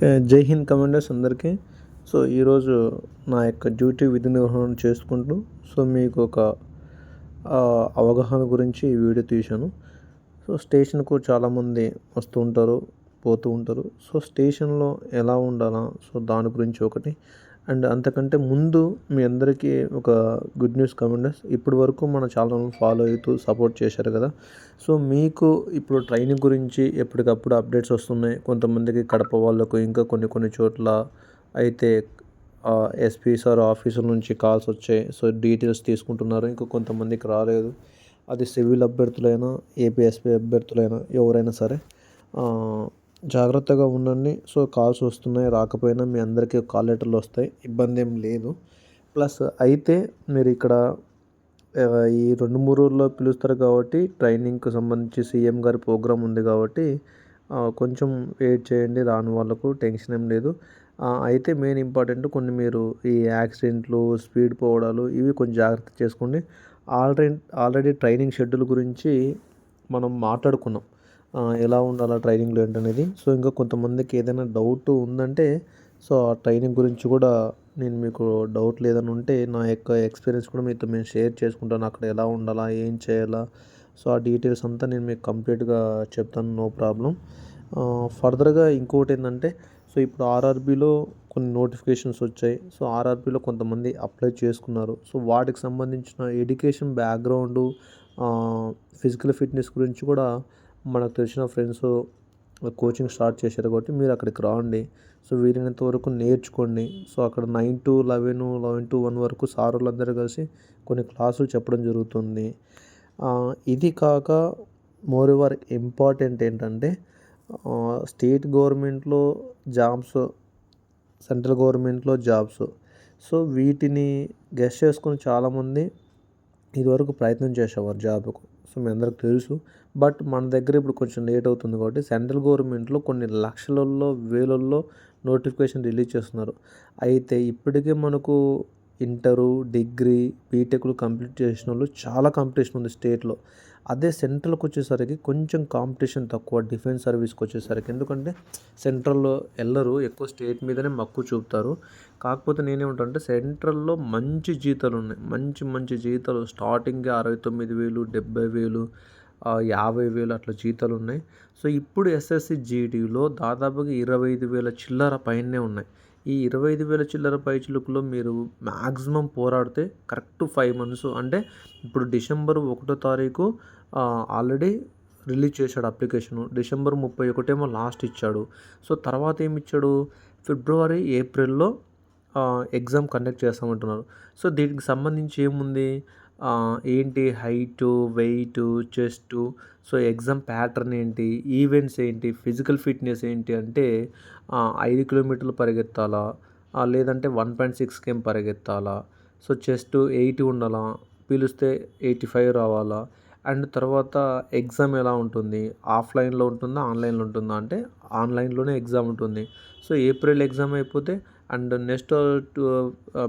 జై హింద్ కమాండర్స్ అందరికీ. సో ఈరోజు నా యొక్క డ్యూటీ విధి నిర్వహణ చేసుకుంటూ సో మీకు ఒక అవగాహన గురించి ఈ వీడియో తీశాను. సో స్టేషన్కు చాలామంది వస్తూ ఉంటారు పోతూ ఉంటారు. సో స్టేషన్లో ఎలా ఉండాలా? సో దాని గురించి ఒకటి అండ్ అంతకంటే ముందు మీ అందరికీ ఒక గుడ్ న్యూస్ కమెండర్స్ ఇప్పటి వరకు మన చాలా ఫాలో అవుతూ సపోర్ట్ చేశారు కదా. సో మీకు ఇప్పుడు ట్రైనింగ్ గురించి ఎప్పటికప్పుడు అప్డేట్స్ వస్తున్నాయి. కొంతమందికి కడప వాళ్ళకు ఇంకా కొన్ని కొన్ని చోట్ల అయితే ఎస్పీ సార్ ఆఫీసుల నుంచి కాల్స్ వచ్చాయి. సో డీటెయిల్స్ తీసుకుంటున్నారు. ఇంకా కొంతమందికి రాలేదు. అది సివిల్ అభ్యర్థులైనా ఏపీఎస్పీ అభ్యర్థులైనా ఎవరైనా సరే జాగ్రత్తగా ఉండండి. సో కాల్స్ వస్తున్నాయి రాకపోయినా మీ అందరికీ కాల్ లెటర్లు వస్తాయి. ఇబ్బంది ఏం లేదు. ప్లస్ అయితే మీరు ఇక్కడ ఈ రెండు మూడు రోజుల్లో పిలుస్తారు కాబట్టి ట్రైనింగ్కి సంబంధించి సీఎం గారి ప్రోగ్రామ్ ఉంది కాబట్టి కొంచెం వెయిట్ చేయండి. రాని వాళ్ళకు టెన్షన్ ఏం లేదు. అయితే మెయిన్ ఇంపార్టెంట్ కొన్ని మీరు ఈ యాక్సిడెంట్లు స్పీడ్ పోవడాలు ఇవి కొంచెం జాగ్రత్త చేసుకోండి. ఆల్రెడీ ఆల్రెడీ ట్రైనింగ్ షెడ్యూల్ గురించి మనం మాట్లాడుకున్నాం. ఎలా ఉండాలా ట్రైనింగ్లో ఏంటనేది. సో ఇంకా కొంతమందికి ఏదైనా డౌట్ ఉందంటే సో ఆ ట్రైనింగ్ గురించి కూడా నేను మీకు డౌట్ లేదని ఉంటే నా యొక్క ఎక్స్పీరియన్స్ కూడా మీతో నేను షేర్ చేసుకుంటాను. అక్కడ ఎలా ఉండాలా ఏం చేయాలా. సో ఆ డీటెయిల్స్ అంతా నేను మీకు కంప్లీట్గా చెప్తాను నో ప్రాబ్లం. ఫర్దర్గా ఇంకోటి ఏంటంటే సో ఇప్పుడు ఆర్ఆర్బీలో కొన్ని నోటిఫికేషన్స్ వచ్చాయి. సో ఆర్ఆర్బీలో కొంతమంది అప్లై చేసుకున్నారు. సో వాటికి సంబంధించిన ఎడ్యుకేషన్ బ్యాక్గ్రౌండ్ ఫిజికల్ ఫిట్నెస్ గురించి కూడా మనకు తెలిసిన ఫ్రెండ్స్ కోచింగ్ స్టార్ట్ చేశారు కాబట్టి మీరు అక్కడికి రాండి. సో వీలైనంత వరకు నేర్చుకోండి. సో అక్కడ nine to eleven eleven to one వరకు సార్ కలిసి కొన్ని క్లాసులు చెప్పడం జరుగుతుంది. ఇది కాక మోర్ ఓవర్ ఇంపార్టెంట్ ఏంటంటే స్టేట్ గవర్నమెంట్లో జాబ్స్ సెంట్రల్ గవర్నమెంట్లో జాబ్స్. సో వీటిని గెస్ట్ చేసుకుని చాలామంది ఇదివరకు ప్రయత్నం చేసేవారు జాబ్కు. సో మీ అందరికి తెలుసు. బట్ మన దగ్గర ఇప్పుడు కొంచెం లేట్ అవుతుంది కాబట్టి సెంట్రల్ గవర్నమెంట్లో కొన్ని లక్షలలో వేలల్లో నోటిఫికేషన్ రిలీజ్ చేస్తున్నారు. అయితే ఇప్పటికే మనకు ఇంటరు డిగ్రీ బీటెక్లు కంప్లీట్ చేసిన వాళ్ళు చాలా కాంపిటీషన్ ఉంది స్టేట్లో. అదే సెంట్రల్కి వచ్చేసరికి కొంచెం కాంపిటీషన్ తక్కువ డిఫెన్స్ సర్వీస్కి వచ్చేసరికి. ఎందుకంటే సెంట్రల్లో వెళ్ళరు ఎక్కువ స్టేట్ మీదనే మక్కువ చూపుతారు. కాకపోతే నేనేమంటే సెంట్రల్లో మంచి జీతాలు ఉన్నాయి మంచి మంచి జీతాలు. స్టార్టింగ్ అరవై తొమ్మిది వేలు డెబ్బై వేలు యాభై వేలు అట్లా జీతాలు ఉన్నాయి సో ఇప్పుడు ఎస్ఎస్సి జీడీలో దాదాపుగా ఇరవై ఐదు వేల చిల్లర పైనే ఉన్నాయి. ఈ ఇరవై ఐదు వేల చిల్లర పైచిలుకులో మీరు మ్యాక్సిమం పోరాడితే కరెక్ట్ ఫైవ్ మంత్స్ అంటే ఇప్పుడు డిసెంబర్ ఒకటో తారీఖు ఆల్రెడీ రిలీజ్ చేశాడు అప్లికేషను. డిసెంబర్ ముప్పై ఒకటేమో లాస్ట్ ఇచ్చాడు. సో తర్వాత ఏమి ఇచ్చాడు ఫిబ్రవరి ఏప్రిల్లో ఎగ్జామ్ కండక్ట్ చేస్తామంటున్నారు. సో దీనికి సంబంధించి ఏముంది? ఏంటి height weight chest. So exam pattern ఏంటి ఈవెంట్స్ ఏంటి ఫిజికల్ ఫిట్నెస్ ఏంటి అంటే ఐదు కిలోమీటర్లు పరిగెత్తాలా? లేదంటే వన్ పాయింట్ సిక్స్ కేమ్ పరిగెత్తాలా? సో చెస్ట్ ఎయిటీ ఉండాలా? పిలిస్తే ఎయిటీ ఫైవ్ రావాలా? అండ్ తర్వాత ఎగ్జామ్ ఎలా ఉంటుంది? ఆఫ్లైన్లో ఉంటుందా ఆన్లైన్లో ఉంటుందా? అంటే ఆన్లైన్లోనే ఎగ్జామ్ ఉంటుంది. సో ఏప్రిల్ ఎగ్జామ్ అయిపోతే అండ్ నెక్స్ట్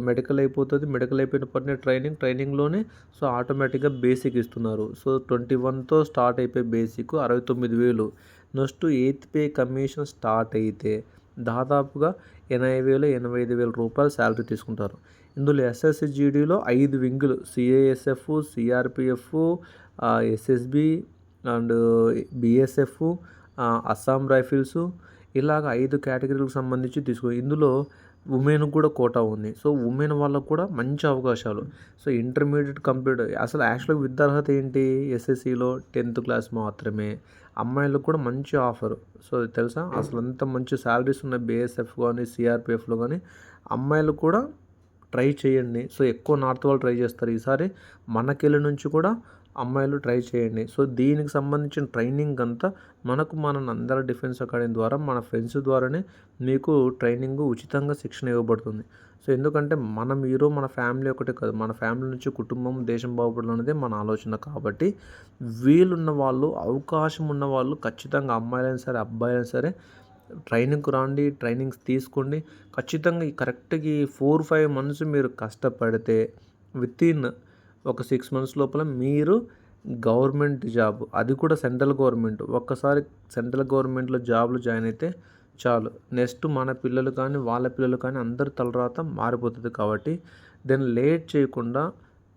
మెడికల్ అయిపోతుంది. మెడికల్ అయిపోయిన పట్టిన ట్రైనింగ్ ట్రైనింగ్లోనే సో ఆటోమేటిక్గా బేసిక్ ఇస్తున్నారు. సో ట్వంటీ వన్తో స్టార్ట్ అయిపోయి బేసిక్ అరవై తొమ్మిది వేలు. Next eighth pay commission start అయితే దాదాపుగా ఎనభై వేలు ఎనభై ఐదు వేల రూపాయలు శాలరీ తీసుకుంటారు. ఇందులో ఎస్ఎస్సి జీడీలో ఐదు వింగులు CASF CRPF SSB and BSF Assam rifles ఇలాగ ఐదు కేటగిరీలకు సంబంధించి తీసుకో ఇందులో ఉమెన్ కూడా కోటా ఉంది. సో ఉమెన్ వాళ్ళకు కూడా మంచి అవకాశాలు. సో ఇంటర్మీడియట్ కంప్లీట్ అసలు యాక్చువల్గా విద్యార్హత ఏంటి? ఎస్ఎస్సిలో టెన్త్ క్లాస్ మాత్రమే. అమ్మాయిలకు కూడా మంచి ఆఫర్ సో తెలుసా? అసలు అంత మంచి శాలరీస్ ఉన్న బిఎస్ఎఫ్ కానీ సిఆర్పిఎఫ్లో కానీ అమ్మాయిలు కూడా ట్రై చేయండి. సో ఎక్కువ నార్త్ వాళ్ళు ట్రై చేస్తారు. ఈసారి మనకెళ్ళి నుంచి కూడా అమ్మాయిలు ట్రై చేయండి. సో దీనికి సంబంధించిన ట్రైనింగ్ అంతా మనకు మన నందల డిఫెన్స్ అకాడమీ ద్వారా మన ఫ్రెండ్స్ ద్వారానే మీకు ట్రైనింగ్ ఉచితంగా శిక్షణ ఇవ్వబడుతుంది. సో ఎందుకంటే మనం మీరు మన ఫ్యామిలీ ఒకటే కాదు. మన ఫ్యామిలీ నుంచి కుటుంబం దేశం బాగుపడడం అనేది మన ఆలోచన కాబట్టి వీలున్న వాళ్ళు అవకాశం ఉన్న వాళ్ళు ఖచ్చితంగా అమ్మాయిలైనా సరే అబ్బాయిలైనా సరే ట్రైనింగ్కి రాండి ట్రైనింగ్స్ తీసుకోండి. ఖచ్చితంగా కరెక్ట్గా ఫోర్ ఫైవ్ మంత్స్ మీరు కష్టపడితే విత్ ఇన్ ఒక సిక్స్ మంత్స్ లోపల మీరు గవర్నమెంట్ జాబ్ అది కూడా సెంట్రల్ గవర్నమెంట్. ఒక్కసారి సెంట్రల్ గవర్నమెంట్లో జాబ్లు జాయిన్ అయితే చాలు. నెక్స్ట్ మన పిల్లలు కానీ వాళ్ళ పిల్లలు కానీ అందరి తలరాత మారిపోతుంది కాబట్టి దెన్ లేట్ చేయకుండా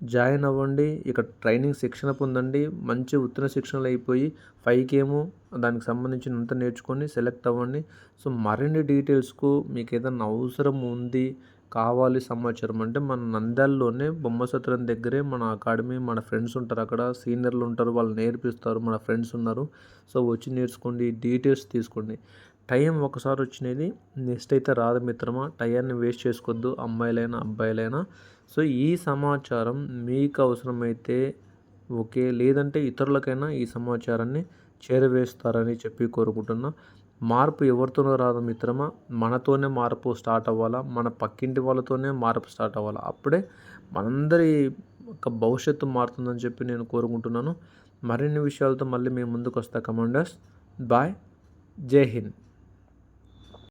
జాయిన్ అవ్వండి. ఇక్కడ ట్రైనింగ్ శిక్షణ పొందండి. మంచి ఉత్తర శిక్షణలు అయిపోయి ఫైవ్కి ఏమో దానికి సంబంధించినంత నేర్చుకొని సెలెక్ట్ అవ్వండి. సో మరిన్ని డీటెయిల్స్కు మీకు ఏదైనా అవసరం ఉంది కావాలి సమాచారం. అంటే మన నంద్యాలలోనే బొమ్మ సత్రం దగ్గరే మన అకాడమీ మన ఫ్రెండ్స్ ఉంటారు. అక్కడ సీనియర్లు ఉంటారు వాళ్ళు నేర్పిస్తారు మన ఫ్రెండ్స్ ఉన్నారు. సో వచ్చి నేర్చుకోండి డీటెయిల్స్ తీసుకోండి. టైం ఒకసారి వచ్చినది నెక్స్ట్ అయితే రాదు మిత్రమా. టైంని వేస్ట్ చేసుకోవద్దు అమ్మాయిలైనా అబ్బాయిలైనా. సో ఈ సమాచారం మీకు అవసరమైతే ఓకే. లేదంటే ఇతరులకైనా ఈ సమాచారాన్ని చేరవేస్తారని చెప్పి కోరుకుంటున్నా. మార్పు ఎవరితోనో రాదు మిత్రమా? మనతోనే మార్పు స్టార్ట్ అవ్వాలా? మన పక్కింటి వాళ్ళతోనే మార్పు స్టార్ట్ అవ్వాలా? అప్పుడే మనందరి యొక్క భవిష్యత్తు మారుతుందని చెప్పి నేను కోరుకుంటున్నాను. మరిన్ని విషయాలతో మళ్ళీ మేము ముందుకు వస్తా కమాండర్స్. బాయ్. జై హింద్.